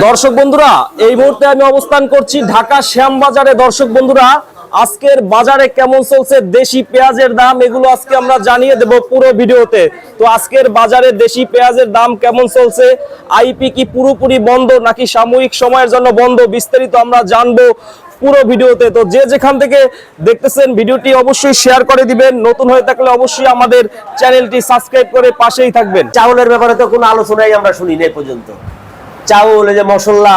দর্শক বন্ধুরা, এই মুহূর্তে আমি অবস্থান করছি ঢাকা শ্যামবাজারে। দর্শক বন্ধুরা, আজকের বাজারে কেমন চলছে? দেশি পেঁয়াজের দাম, এগুলো আজকে আমরা জানিয়ে দেব পুরো ভিডিওতে। তো আজকের বাজারে দেশি পেঁয়াজের দাম কেমন চলছে? আইপি কি পুরোপুরি বন্ধ নাকি সাময়িক সময়ের জন্য বন্ধ? বিস্তারিত আমরা জানব পুরো ভিডিওতে। তো যে যেখান থেকে দেখতেছেন ভিডিওটি অবশ্যই শেয়ার করে দিবেন। নতুন হয়ে থাকলে অবশ্যই আমাদের চ্যানেলটি সাবস্ক্রাইব করে পাশেই থাকবেন। চাউলের ব্যাপারে তো কোনো আলোচনাই আমরা শুনি নাই পর্যন্ত। চাউল এই যে মশলা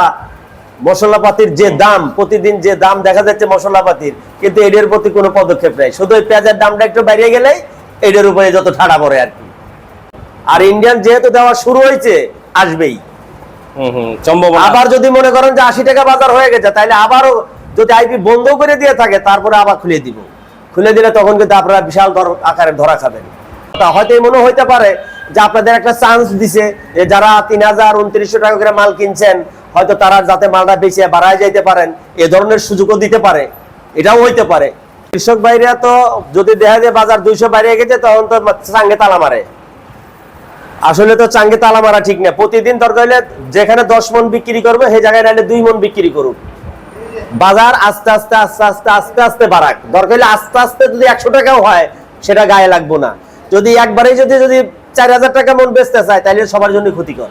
মশলাপাতির যে দাম প্রতিদিন যে দাম দেখা যাচ্ছে মশলাপাতির কিন্তু এটার প্রতি কোনো পদক্ষেপ নাই। শুধু ওই পেঁয়াজের দামটা একটু বাইরে গেলে এটার উপরে যত ঠাড়া পড়ে আর কি। আর ইন্ডিয়ান যেহেতু দেওয়া শুরু হয়েছে আসবেই। হুম হুম আবার যদি মনে করেন যে আশি টাকা বাজার হয়ে গেছে তাহলে আবারও যদি আইপি বন্ধ করে দিয়ে থাকে তারপরে আবার খুলে দিব। খুলে দিলে তখন কিন্তু আপনারা বিশাল ধর- আকারে ধরা খাবেন। হয়তো মনে হইতে পারে যে আপনাদের একটা চান্স দিছে যে যারা তিন হাজার উনত্রিশশো টাকা করে মাল কিনছেন, হয়তো তারা যাতে মালটা বেশি বাড়ায় যাইতে পারেন, এ ধরনের সুযোগও দিতে পারে। এটাও হইতে পারে। কৃষক বাইরে তো যদি দেখা যায় বাজার দুইশো বাইরে গেছে, তখন তো সাঙ্গে তালা মারে। আসলে তো চাঙ্গে তালা মারা ঠিক না। প্রতিদিন দরকার হলে যেখানে দশ মন বিক্রি করবে, সেই জায়গায় নাহলে দুই মন বিক্রি করুক। বাজার আস্তে আস্তে আস্তে আস্তে আস্তে আস্তে বাড়াক। দরকার হলে আস্তে আস্তে যদি একশো টাকাও হয়, সেটা গায়ে লাগবো না। যদি একবারেই যদি যদি চার হাজার টাকা মন বেচতে চায় তাহলে সবার জন্য ক্ষতিকর।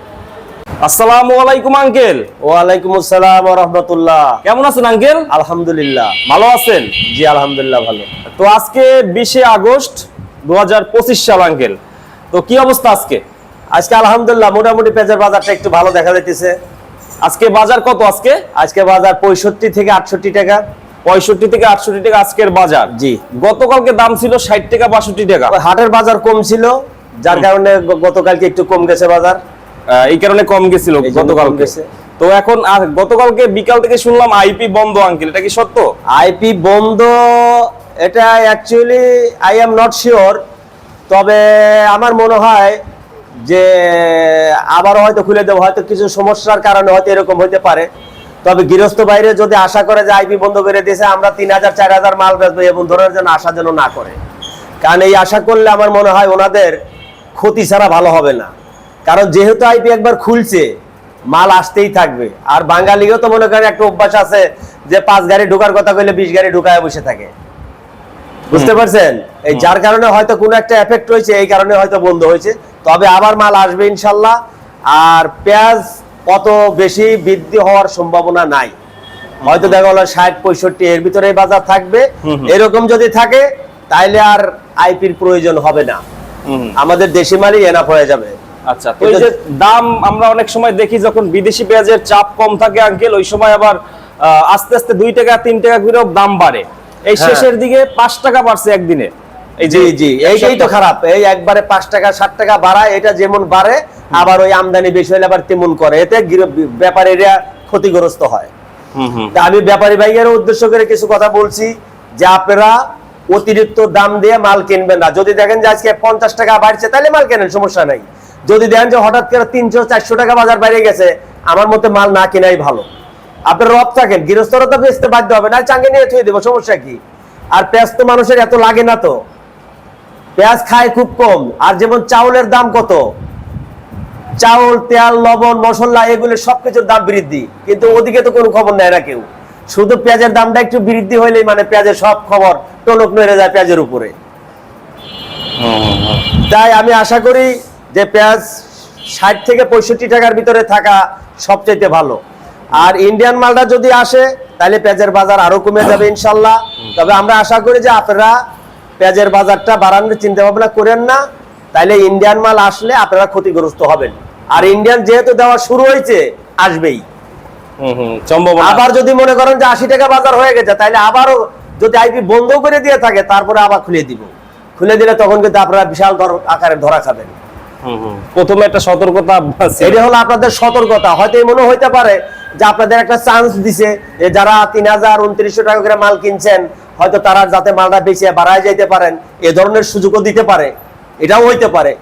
আসসালামু আলাইকুম আঙ্কেল। ওয়ালাইকুম আসসালাম রহমতুল্লাহ। কেমন আছেন আঙ্কেল? আলহামদুলিল্লাহ। ভালো আছেন? জি আলহামদুলিল্লাহ ভালো। তো আজকে বিশে আগস্ট দু হাজার পঁচিশ সাল আঙ্কেল। তো কি অবস্থা আজকে? আজকে আলহামদুলিল্লাহ মোটামুটি পেঁয়াজের বাজারটা একটু ভালো দেখা যাইতেছে। আজকে বাজার কত আজকে? আজকে বাজার পঁয়ষট্টি থেকে আটষট্টি টাকা। পঁয়ষট্টি থেকে আটষট্টি টাকা আজকের বাজার। জি। গতকালকে দাম ছিল ষাট টাকা বাষট্টি টাকা। হাটের বাজার কম ছিল যার কারণে গতকালকে একটু কম গেছে বাজার। এই কারণে কম গেছিল গেছে। তো এখন গতকালকে বিকাল থেকে শুনলাম আইপি বন্ধ আঙ্কেল এটা কি সত্য? আইপি বন্ধ এটা actually I am not sure তবে আমার মনে হয় যে আবার হয়তো খুলে দেবো হয়তো কিছু সমস্যার কারণে হয়তো এরকম হতে পারে। তবে গৃহস্থ বাইরে যদি আশা করে যে আইপি বন্ধ করে দিয়েছে আমরা তিন হাজার চার হাজার মাল বেচবো। এবং ধরার জন্য আশা যেন না করে। কারণ এই আশা করলে আমার মনে হয় ওনাদের ক্ষতি ছাড়া ভালো হবে না। কারণ যেহেতু আইপি একবার খুলছে মাল আসতেই থাকবে। আর বাঙালিও তো মনে করেন একটা অভ্যাস আছে যে পাঁচ গাড়ি ঢোকার কথা কইলে বিশ গাড়ি ঢুকায় বসে থাকে। বুঝতে পারছেন? এই যার কারণে হয়তো কোনো একটা এফেক্ট হয়েছে এই কারণে হয়তো বন্ধ হয়েছে। তবে আবার মাল আসবে ইনশাল্লাহ। আর পেঁয়াজ অত বেশি বৃদ্ধি হওয়ার সম্ভাবনা নাই। হয়তো দেখা গেলো ষাট পঁয়ষট্টি এর ভিতরে বাজার থাকবে। এরকম যদি থাকে তাইলে আর আইপির প্রয়োজন হবে না। আমাদের দেশি মালই এনাফ হয়ে যাবে। আচ্ছা তো এই যে দাম আমরা অনেক সময় দেখি যখন বিদেশি পেঁয়াজের চাপ কম থাকে আঙ্কেল ওই সময় আবার আস্তে আস্তে দুই টাকা তিন টাকা করেও দাম বাড়ে। এই হ্যাঁ। শেষের দিকে পাঁচ টাকা বাড়ছে একদিনে। এই জি জি এইটাই তো খারাপ। এই একবারে পাঁচ টাকা ষাট টাকা বাড়ায় এটা যেমন বাড়ে আবার ওই আমদানি বেশি হলে আবার তেমন করে। এতে ব্যাপারীরা ক্ষতিগ্রস্ত হয়। আমি ব্যাপারী ভাইয়ের উদ্দেশ্য করে কিছু কথা বলছি যে আপনারা অতিরিক্ত দাম দিয়ে মাল কিনবেন না। যদি দেখেন যে আজকে পঞ্চাশ টাকা বাড়ছে তাহলে মাল কেনেন সমস্যা নাই। যদি দেখেন যে হঠাৎ করে তিনশো চারশো টাকা বাজার বাইরে গেছে আমার মতে মাল না কেনাই ভালো। আপনার রব থাকেন গৃহস্থরা তো বেচতে বাধ্য হবে না চাঙ্গে নিয়ে থুয়ে দেবো সমস্যা কি? আর পেঁয়াজ তো মানুষের এত লাগে না তো। পেঁয়াজ খায় খুব কম। আর যেমন চাউলের দাম কত? চাউল, তেল, লবণ, মশলা এগুলো সবকিছুর দাম বৃদ্ধি। কিন্তু ওদিকে তো কোনো খবর নেয় না কেউ। শুধু পেঁয়াজের দামটা একটু বৃদ্ধি হইলেই মানে পেঁয়াজের সব খবর টনক নড়ে যায় পেঁয়াজের উপরে। তাই আমি আশা করি যে পেঁয়াজ ষাট থেকে পঁয়ষট্টি টাকার ভিতরে থাকা সবচেয়ে ভালো। আর ইন্ডিয়ান মালটা যদি আসে, তাহলে পেঁয়াজের বাজার আরও কমে যাবে ইনশাল্লাহ। তবে আমরা আশা করি যে আপনারা পেঁয়াজের বাজারটা বাড়ানোর চিন্তা ভাবনা করেন না তাইলে ইন্ডিয়ান মাল আসলে আপনারা ক্ষতিগ্রস্ত হবেন। আর ইন্ডিয়ান যেহেতু দেওয়া শুরু হয়েছে আসবেই। হুম হুম সম্ভাবনা। আবার যদি মনে করেন যে আশি টাকা বাজার হয়ে গেছে তাহলে আবারও যদি আইপি বন্ধ করে দিয়ে থাকে তারপরে আবার খুলে দিব। খুলে দিলে তখন কিন্তু আপনারা বিশাল আকারে ধরা খাবেন। প্রথমে একটা সতর্কতা এটা হলো আপনাদের সতর্কতা। হয়তো মনে হইতে পারে যে আপনাদের একটা চান্স দিছে যে যারা তিন হাজার উনত্রিশশো টাকা করে মাল কিনছেন হয়তো তারা যাতে মালটা বেশি বাড়ায় যাইতে পারেন এ ধরনের সুযোগও দিতে পারে। এটাও হইতে পারে।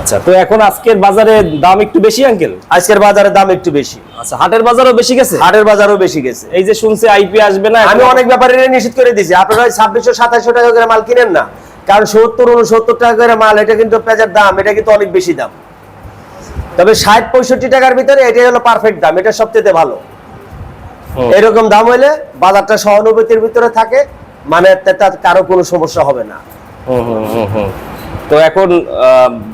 আচ্ছা তো এখন আজকের বাজারে দাম একটু বেশি আঙ্কেল? আজকের বাজারের দাম একটু বেশি। আচ্ছা হাটের বাজারও বেশি গেছে? হাটের বাজারও বেশি গেছে। এই যে শুনছে আইপি আসবে না আমি অনেক ব্যাপারে নিশ্চিত করে দিছি। আপনারা ওই ছাব্বিশশো সাতাশশো টাকা করে মাল কিনেন না। কারণ সত্তর উনসত্তর টাকা করে মাল এটা কিন্তু পেঁয়াজের দাম এটা কিন্তু অনেক বেশি দাম। তবে ষাট পঁয়ষট্টি টাকার ভিতরে এটাই হলো পারফেক্ট দাম এটা সবচেয়ে ভালো। এরকম দাম হইলে বাজারটা সহানুভূতির ভিতরে থাকে মানে তার কারও কোনো সমস্যা হবে না। হুম, হুম, হুম, হুম। তো এখন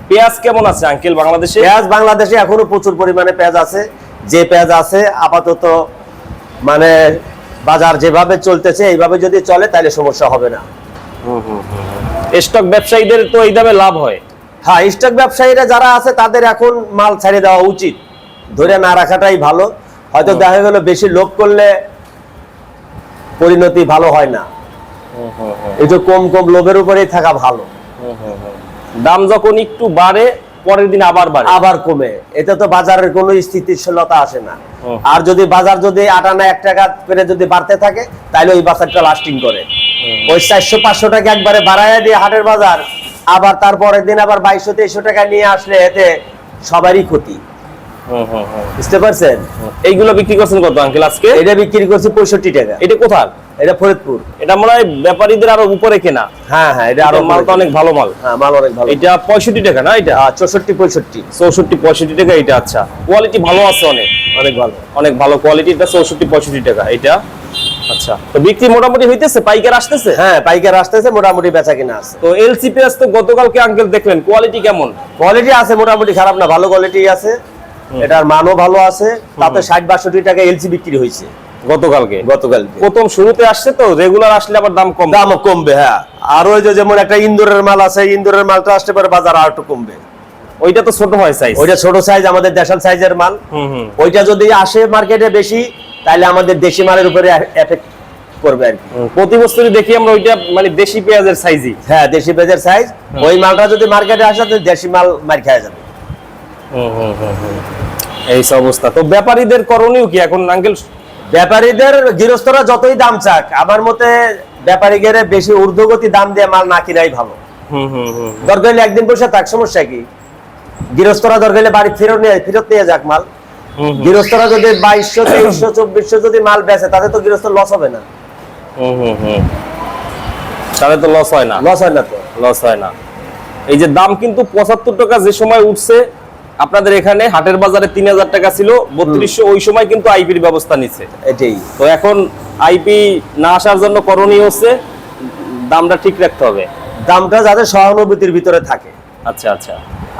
পেঁয়াজ কেমন আছে আঙ্কেল বাংলাদেশে? পেঁয়াজ বাংলাদেশে এখনও প্রচুর পরিমাণে পেঁয়াজ আছে। যে পেঁয়াজ আছে আপাতত মানে বাজার যেভাবে চলতেছে এইভাবে যদি চলে তাহলে সমস্যা হবে না। স্টক ব্যবসায়ীদের তো এই দামে লাভ হয়। হ্যাঁ স্টক ব্যবসায়ীরা যারা আছে তাদের এখন মাল ছেড়ে দেওয়া উচিত। ধরে না রাখাটাই ভালো। হয়তো দেখা গেল বেশি লোভ করলে পরিণতি ভালো হয় না। এই কম কম লোভের উপরেই থাকা ভালো। দাম যখন একটু বাড়ে পরের দিন আবার বাড়ে। আবার কমে। এতে তো বাজারের কোনো স্থিতিশীলতা আসে না। আর যদি বাজার যদি আটানা এক টাকা করে যদি বাড়তে থাকে তাহলে ওই বাজারটা লাস্টিং করে। ওই চারশো পাঁচশো টাকা একবারে বাড়াইয়া দিয়ে হাটের বাজার আবার তারপরের দিন আবার বাইশশো তেইশশো টাকা নিয়ে আসলে এতে সবারই ক্ষতি। হুম, হুম, হুম। বুঝতে পারছেন? এইগুলো বিক্রি করছেন কত আঙ্কেল আজকে? এটা বিক্রি করছি পঁয়ষট্টি টাকা। এটা কোথার? এটা ফরিদপুর। এটা মনে হয় ব্যাপারীদের আরও উপরে কেনা। হ্যাঁ হ্যাঁ এটা আরও এটা মালটা অনেক ভালো মাল। হ্যাঁ মাল অনেক ভালো। এটা পঁয়ষট্টি টাকা না এটা? চৌষট্টি পঁয়ষট্টি। চৌষট্টি পঁয়ষট্টি টাকা এটা আচ্ছা। কোয়ালিটি ভালো আছে অনেক। অনেক ভালো। অনেক ভালো। কোয়ালিটি এটা চৌষট্টি পঁয়ষট্টি টাকা। এটা? আচ্ছা। তো বিক্রি মোটামুটি হইতেছে? পাইকার আসতেছে? হ্যাঁ পাইকার আসতেছে মোটামুটি বেচা কিনা আছে। তো এলসি পেঁয়াজ তো গতকালকে আঙ্কেল দেখলেন কোয়ালিটি কেমন? কোয়ালিটি আছে মোটামুটি খারাপ না ভালো কোয়ালিটি আছে। এটার মানও ভালো আছে তাতে ষাট বাষট্টি টাকা এলসি বিক্রি হয়েছে গতকালকে? গতকাল প্রথম শুরুতে আসছে তো রেগুলার আসলে আবার দাম কম দাম কমবে হ্যাঁ। আর ওই যে যেমন একটা ইন্দোরের মাল আছে ইন্দোরের মালটা আসতে পারে বাজার আর একটু কমবে। ওইটা তো ছোট হয় সাইজ ওইটা ছোট সাইজ আমাদের দেশাল সাইজের মাল। ওইটা যদি আসে মার্কেটে বেশি তাহলে আমাদের দেশি মালের উপরে এফেক্ট করবে আর কি। প্রতি বছরই দেখি আমরা ওইটা মানে দেশি পেঁয়াজের সাইজই হ্যাঁ দেশি পেঁয়াজের সাইজ ওই মালটা যদি মার্কেটে আসে তাহলে দেশি মাল মার খাওয়া যাবে। এই সব অবস্থা। তো ব্যাপারীদের করণীয় কি এখন আঙ্কেল ব্যাপারীদের গৃহস্থরা যতই দাম চাক আমার মতে ব্যাপারীদের বেশি ঊর্ধ্বগতি দাম দিয়ে মাল না কিনাই ভালো। হুম হুম হুম। দরকার হলে একদিন বসে থাক সমস্যা কি? গৃহস্থরা দরকার হলে বাড়ি ফেরত নিয়ে ফেরত নিয়ে যাক মাল। গৃহস্থরা যদি বাইশশো তেইশশো চব্বিশশো যদি মাল বেচে তাতে তো গৃহস্থ লস হবে না। তাহলে তো লস হয় না। লস হয় না তো। লস হয় না। এই যে দাম কিন্তু পঁচাত্তর টাকা যে সময় উঠছে আপনাদের এখানে হাটের বাজারে তিন হাজার টাকা ছিল বত্রিশশো ওই সময় কিন্তু আইপির ব্যবস্থা নিচ্ছে। এটাই। তো এখন আইপি না আসার জন্য করণীয় হচ্ছে দামটা ঠিক রাখতে হবে। দামটা যাতে সহানুভূতির ভিতরে থাকে। আচ্ছা আচ্ছা।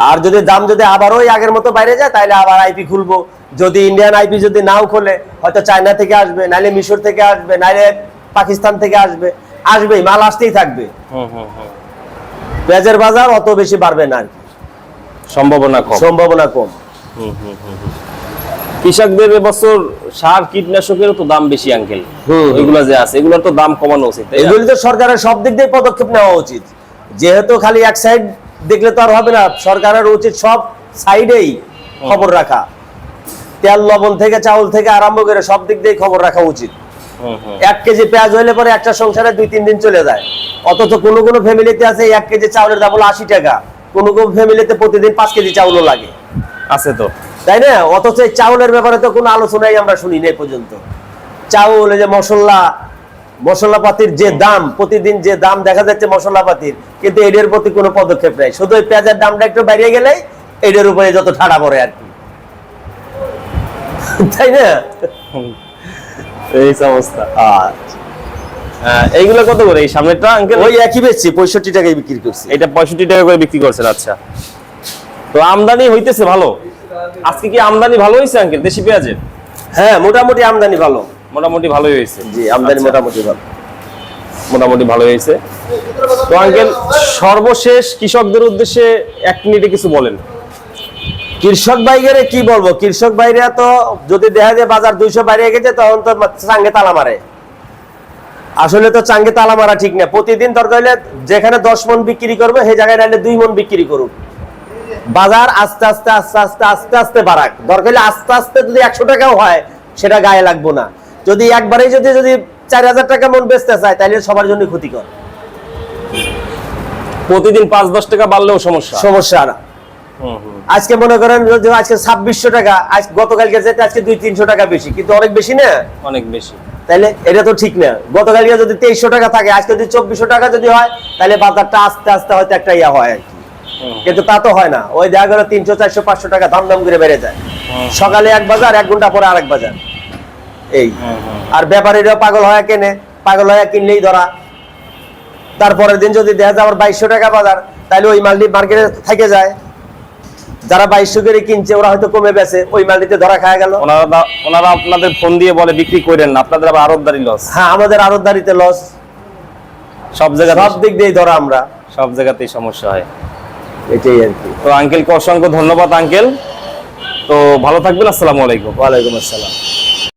আর যদি দাম যদি আবারও ওই আগের মতো বাইরে যায় তাহলে আবার আইপি খুলবো। যদি ইন্ডিয়ান আইপি যদি নাও খোলে হয়তো চায়না থেকে আসবে নাইলে মিশর থেকে আসবে নাইলে পাকিস্তান থেকে আসবে। আসবেই মাল আসতেই থাকবে। হুম হুম হুম পেঁয়াজের বাজার অত বেশি বাড়বে না আর কি। সম্ভাবনা কম। সম্ভাবনা কম। কৃষকদের এবছর সার কীটনাশকেরও তো দাম বেশি আঙ্কেল। এগুলো যে আছে এগুলোর তো দাম কমানো উচিত এগুলি তো সরকারের সব দিক দিয়ে পদক্ষেপ নেওয়া উচিত। যেহেতু খালি এক সাইড দেখলে তো আর হবে না সরকারের উচিত সব সাইডেই খবর রাখা। তেল লবণ থেকে চাউল থেকে আরম্ভ করে সব দিক দিয়ে খবর রাখা উচিত। এক কেজি পেঁয়াজ হইলে পরে একটা সংসারে দুই তিন দিন চলে যায়। অথচ কোনো কোনো ফ্যামিলিতে আছে এক কেজি চাউলের দাম হলো আশি টাকা। কোনো কোনো ফ্যামিলিতে প্রতিদিন পাঁচ কেজি চাউলও লাগে। আছে তো। তাই না? অথচ এই চাউলের ব্যাপারে তো কোনো আলোচনাই আমরা শুনি নাই পর্যন্ত। চাউল এই যে মশলা মশলাপাতির যে দাম প্রতিদিন যে দাম দেখা যাচ্ছে মশলাপাতির কিন্তু এটার প্রতি কোনো পদক্ষেপ নাই। শুধু ওই পেঁয়াজের দামটা একটু বেরিয়ে গেলে এটার উপরে যত ঠাড়া পড়ে আর কি। তাই না? এই অবস্থা আচ্ছা। এইগুলো কত করে? এই সামনেটা আঙ্কেল? ওই একই বেচছি পঁয়ষট্টি টাকায় বিক্রি করছি। এটা পঁয়ষট্টি টাকা করে বিক্রি করছেন আচ্ছা। তো আমদানি হইতেছে ভালো? আজকে কি আমদানি ভালো হয়েছে আঙ্কেল দেশি পেঁয়াজের? হ্যাঁ মোটামুটি আমদানি ভালো। মোটামুটি ভালোই হয়েছে জি আমদানি আচ্ছা, মোটামুটি ভালো। মোটামুটি ভালো হয়েছে তো আঙ্কেল সর্বশেষ কৃষকদের উদ্দেশ্যে এক মিনিটে কিছু বলেন। কৃষক ভাইগেরে কি বলব? কৃষক ভাইরা তো যদি দেখা যায় বাজার দুইশো বাইরে গেছে তখন তো চাঙ্গে তালা মারে। আসলে তো চাঙ্গে তালা মারা ঠিক না। প্রতিদিন দরকার হলে যেখানে দশ মন বিক্রি করবে সেই জায়গায় নাহলে দুই মন বিক্রি করুক। বাজার আস্তে আস্তে আস্তে আস্তে আস্তে আস্তে বাড়াক। দরকার হলে আস্তে আস্তে যদি একশো টাকাও হয় সেটা গায়ে লাগবো না। যদি একবারেই যদি যদি চার হাজার টাকা মন বেচতে চায় তাহলে সবার জন্য ক্ষতিকর। প্রতিদিন পাঁচ দশ টাকা বাড়লেও সমস্যা। সমস্যা। না। আজকে মনে করেন আজকে ছাব্বিশশো টাকা আজ গতকালকে যেতে আজকে দুই তিনশো টাকা বেশি কিন্তু অনেক বেশি না? অনেক বেশি। তাহলে এটা তো ঠিক না। গতকালকে যদি তেইশশো টাকা থাকে আজকে যদি চব্বিশশো টাকা যদি হয় তাহলে বাজারটা আস্তে আস্তে হয়তো একটা ইয়া হয় আর কি। কিন্তু তা তো হয় না। ওই দেখা গেল তিনশো চারশো পাঁচশো টাকা দাম দাম করে বেড়ে যায়। সকালে এক বাজার এক ঘণ্টা পরে আরেক বাজার। এই। আর ব্যাপারীরাও পাগল হয়ে কেনে? পাগল হয়ে কিনলেই ধরা। তারপরের দিন যদি দেখা যায় আবার বাইশশো টাকা বাজার তাহলে ওই মালটি মার্কেটে থেকে যায়। যারা বাইশশো করে কিনছে ওরা হয়তো কমে বেছে। ওই মালটিতে ধরা খায় গেল। ওনারা ওনারা আপনাদের ফোন দিয়ে বলে বিক্রি করেন না। আপনাদের আবার আরবদারি লস হ্যাঁ আমাদের আরতদারিতে লস সব জায়গা সব দিক দিয়ে ধরা আমরা। সব জায়গাতেই সমস্যা হয়। এটাই আর কি। তো আঙ্কেলকে অসংখ্য ধন্যবাদ আঙ্কেল তো ভালো থাকবেন আসসালামু আলাইকুম। ওয়ালাইকুম আসসালাম।